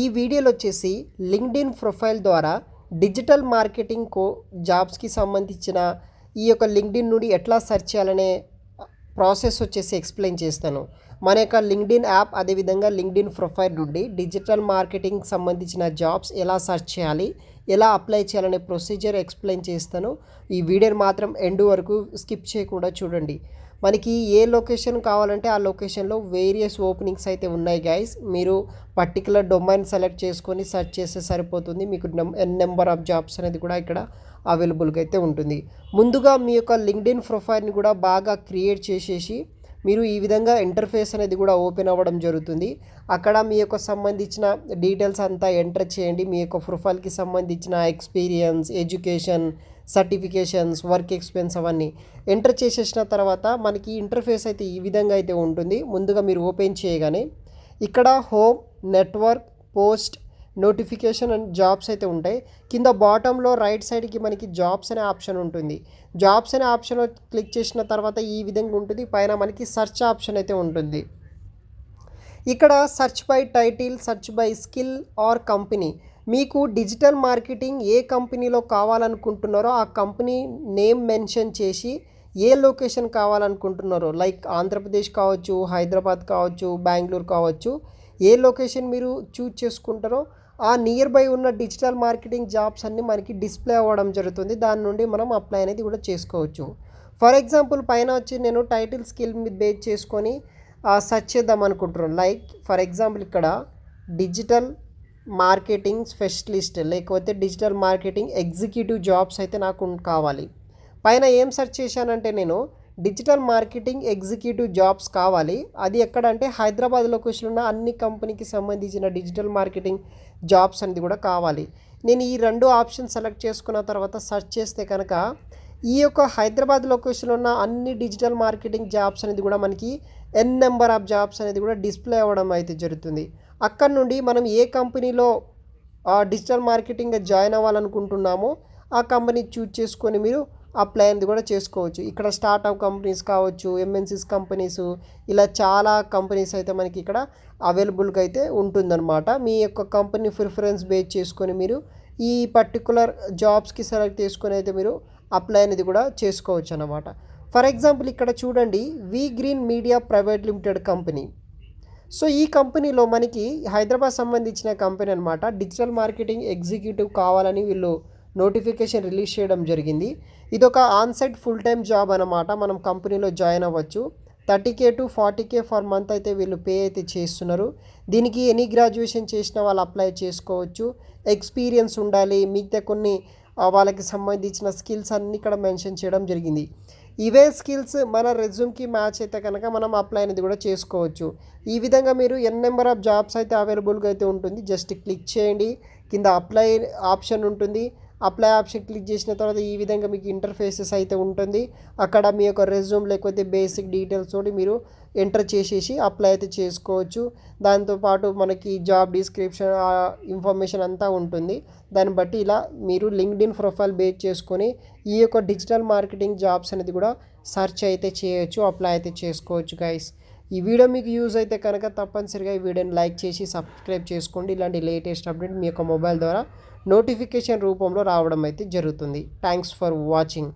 ఈ వీడియోలో వచ్చేసి లింక్డ్ఇన్ ప్రొఫైల్ ద్వారా డిజిటల్ మార్కెటింగ్ కో జాబ్స్కి సంబంధించిన ఈ యొక్క లింక్డ్ఇన్ నుండి ఎట్లా సెర్చ్ చేయాలనే ప్రాసెస్ వచ్చేసి ఎక్స్ప్లెయిన్ చేస్తాను. మన యొక్క లింక్డ్ఇన్ యాప్ అదేవిధంగా లింక్డ్ఇన్ ప్రొఫైల్ నుండి డిజిటల్ మార్కెటింగ్ సంబంధించిన జాబ్స్ ఎలా సెర్చ్ చేయాలి ఎలా అప్లై చేయాలనే ప్రొసీజర్ ఎక్స్ప్లెయిన్ చేస్తాను. ఈ వీడియోని మాత్రం ఎండ్ వరకు స్కిప్ చేయకుండా చూడండి. మనకి ఏ లొకేషన్ కావాలంటే ఆ లొకేషన్లో వేరియస్ ఓపెనింగ్స్ అయితే ఉన్నాయి గైస్ మీరు పర్టికులర్ డొమైన్ సెలెక్ట్ చేసుకొని సెర్చ్ చేస్తే సరిపోతుంది. మీకు ఎన్ నెంబర్ ఆఫ్ జాబ్స్ అనేది కూడా ఇక్కడ అవైలబుల్గా అయితే ఉంటుంది. ముందుగా మీ యొక్క లింక్డ్ఇన్ ప్రొఫైల్ని కూడా బాగా క్రియేట్ చేసేసి మీరు ఈ విధంగా ఇంటర్ఫేస్ అనేది కూడా ఓపెన్ అవ్వడం జరుగుతుంది. అక్కడ మీ యొక్క సంబంధించిన డీటెయిల్స్ అంతా ఎంటర్ చేయండి. మీ యొక్క ప్రొఫైల్కి సంబంధించిన experience education certifications work experience అవన్నీ ఎంటర్ చేసేసిన తర్వాత మనకి ఇంటర్ఫేస్ అయితే ఈ విధంగా అయితే ఉంటుంది. ముందుగా మీరు ఓపెన్ చేయగానే ఇక్కడ home network post notification and jobs అయితే ఉంటాయి. కింద బాటంలో రైట్ సైడ్కి మనకి జాబ్స్ అనే ఆప్షన్ ఉంటుంది. జాబ్స్ అనే ఆప్షన్ క్లిక్ చేసిన తర్వాత ఈ విధంగా ఉంటుంది. పైన మనకి సెర్చ్ ఆప్షన్ అయితే ఉంటుంది. ఇక్కడ search by title search by skill or company. మీకు డిజిటల్ మార్కెటింగ్ ఏ కంపెనీలో కావాలనుకుంటున్నారో ఆ కంపెనీ నేమ్ మెన్షన్ చేసి ఏ లొకేషన్ కావాలనుకుంటున్నారో లైక్ ఆంధ్రప్రదేశ్ కావచ్చు హైదరాబాద్ కావచ్చు బెంగళూరు కావచ్చు ఏ లొకేషన్ మీరు చూజ్ చేసుకుంటారో ఆ నియర్ బై ఉన్న డిజిటల్ మార్కెటింగ్ జాబ్స్ అన్నీ మనకి డిస్ప్లే అవ్వడం జరుగుతుంది. దాని నుండి మనం అప్లై అనేది కూడా చేసుకోవచ్చు. ఫర్ ఎగ్జాంపుల్ పైన వచ్చి నేను టైటిల్ స్కిల్ మీద బేస్ చేసుకొని సెర్చ్ చేద్దాం అనుకుంటున్నాను. లైక్ ఫర్ ఎగ్జాంపుల్ ఇక్కడ డిజిటల్ మార్కెటింగ్ స్పెషలిస్ట్ లేకపోతే డిజిటల్ మార్కెటింగ్ ఎగ్జిక్యూటివ్ జాబ్స్ అయితే నాకు కావాలి. పైన ఏం సెర్చ్ చేశానంటే నేను డిజిటల్ మార్కెటింగ్ ఎగ్జిక్యూటివ్ జాబ్స్ కావాలి. అది ఎక్కడంటే హైదరాబాద్ లొకేషన్ ఉన్న అన్ని కంపెనీకి సంబంధించిన డిజిటల్ మార్కెటింగ్ జాబ్స్ అనేది కూడా కావాలి. నేను ఈ రెండు ఆప్షన్ సెలెక్ట్ చేసుకున్న తర్వాత సెర్చ్ చేస్తే కనుక ఈ యొక్క హైదరాబాద్ లొకేషన్లో ఉన్న అన్ని డిజిటల్ మార్కెటింగ్ జాబ్స్ అనేది కూడా మనకి ఎన్ నెంబర్ ఆఫ్ జాబ్స్ అనేది కూడా డిస్ప్లే అవ్వడం అయితే జరుగుతుంది. అక్కడ నుండి మనం ఏ కంపెనీలో డిజిటల్ మార్కెటింగ్ జాయిన్ అవ్వాలనుకుంటున్నామో ఆ కంపెనీ చూజ్ చేసుకొని మీరు అప్లై అనేది కూడా చేసుకోవచ్చు. ఇక్కడ స్టార్టప్ కంపెనీస్ కావచ్చు ఎంఎన్సీస్ కంపెనీస్ ఇలా చాలా కంపెనీస్ అయితే మనకి ఇక్కడ అవైలబుల్గా అయితే ఉంటుందన్నమాట. మీ యొక్క కంపెనీ ప్రిఫరెన్స్ బేస్ చేసుకొని మీరు ఈ పర్టికులర్ జాబ్స్కి సెలెక్ట్ చేసుకొని అయితే మీరు అప్లై అనేది కూడా చేసుకోవచ్చు అన్నమాట ఫర్ ఎగ్జాంపుల్ ఇక్కడ చూడండి V green media private limited company. So ఈ కంపెనీలో మనకి హైదరాబాద్ సంబంధించిన కంపెనీ అనమాట డిజిటల్ మార్కెటింగ్ ఎగ్జిక్యూటివ్ కావాలని వీళ్ళు నోటిఫికేషన్ రిలీజ్ చేయడం జరిగింది. ఇది ఒక ఆన్సైట్ ఫుల్ టైం జాబ్ అనమాట మనం కంపెనీలో జాయిన్ అవ్వచ్చు. Thirty K to forty K for month అయితే వీళ్ళు పే అయితే చేస్తున్నారు. దీనికి ఎనీ గ్రాడ్యుయేషన్ చేసిన వాళ్ళు అప్లై చేసుకోవచ్చు. ఎక్స్పీరియన్స్ ఉండాలి. మిగతా కొన్ని వాళ్ళకి సంబంధించిన స్కిల్స్ అన్నీ ఇక్కడ మెన్షన్ చేయడం జరిగింది. ఇవే స్కిల్స్ మన రెజ్యూమ్కి మ్యాచ్ అయితే కనుక మనం అప్లై అనేది కూడా చేసుకోవచ్చు. ఈ విధంగా మీరు ఎన్ నెంబర్ ఆఫ్ జాబ్స్ అయితే అవైలబుల్గా అయితే ఉంటుంది. జస్ట్ క్లిక్ చేయండి. కింద అప్లై ఆప్షన్ ఉంటుంది. అప్లై ఆప్షన్ క్లిక్ చేసిన తర్వాత ఈ విధంగా మీకు ఇంటర్ఫేసెస్ అయితే ఉంటుంది. అక్కడ మీ యొక్క రెజ్యూమ్ లేకపోతే బేసిక్ డీటెయిల్స్ తోటి మీరు ఎంటర్ చేసేసి అప్లై అయితే చేసుకోవచ్చు. దాంతోపాటు మనకి జాబ్ డిస్క్రిప్షన్ ఇన్ఫర్మేషన్ అంతా ఉంటుంది. దాన్ని బట్టి ఇలా మీరు లింక్డ్ఇన్ ప్రొఫైల్ బేస్ చేసుకొని ఈ యొక్క డిజిటల్ మార్కెటింగ్ జాబ్స్ అనేది కూడా సెర్చ్ అయితే చేయొచ్చు అప్లై అయితే చేసుకోవచ్చు గైస్. ఈ వీడియో మీకు యూజ్ అయితే కనుక తప్పనిసరిగా ఈ వీడియోని లైక్ చేసి సబ్స్క్రైబ్ చేసుకోండి. ఇలాంటి లేటెస్ట్ అప్డేట్ మీ యొక్క మొబైల్ ద్వారా నోటిఫికేషన్ రూపంలో రావడం అయితే జరుగుతుంది. Thanks for watching